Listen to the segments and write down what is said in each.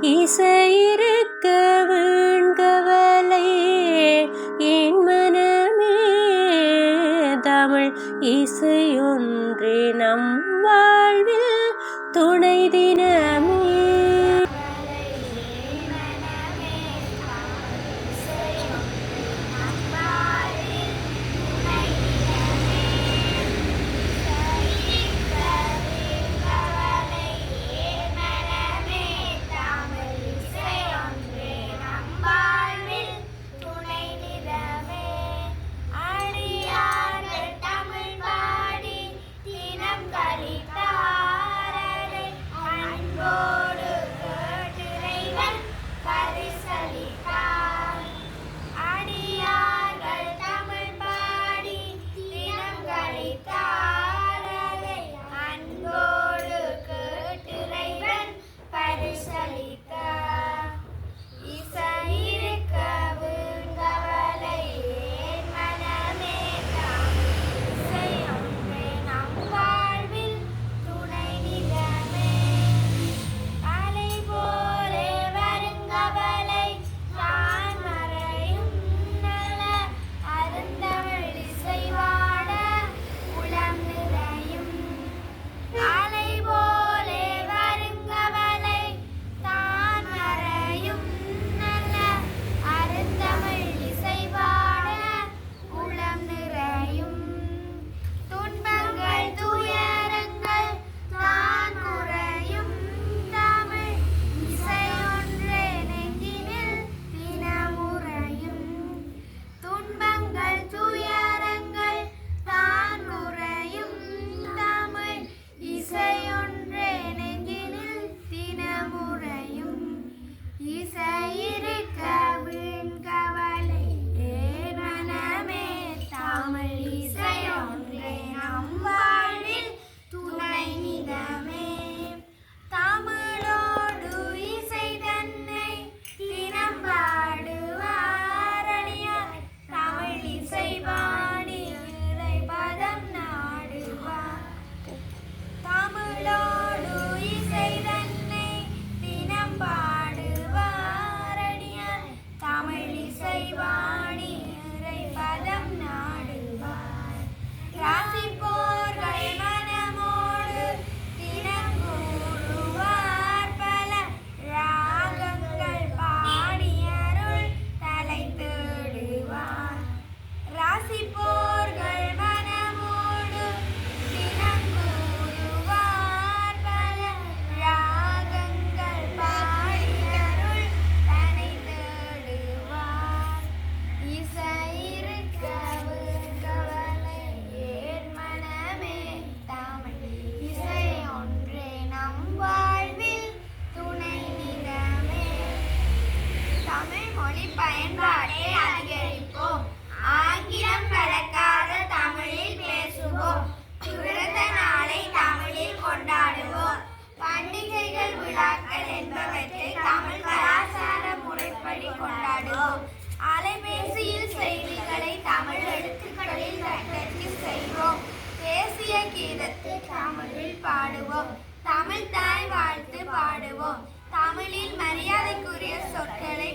一岁。பாடுவோம். தமிழ் தாய் வாழ்த்து பாடுவோம். தமிழில் மரியாதைக்குரிய சொற்களை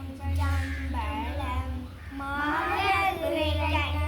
Trong bể làm mới lên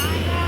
Bye.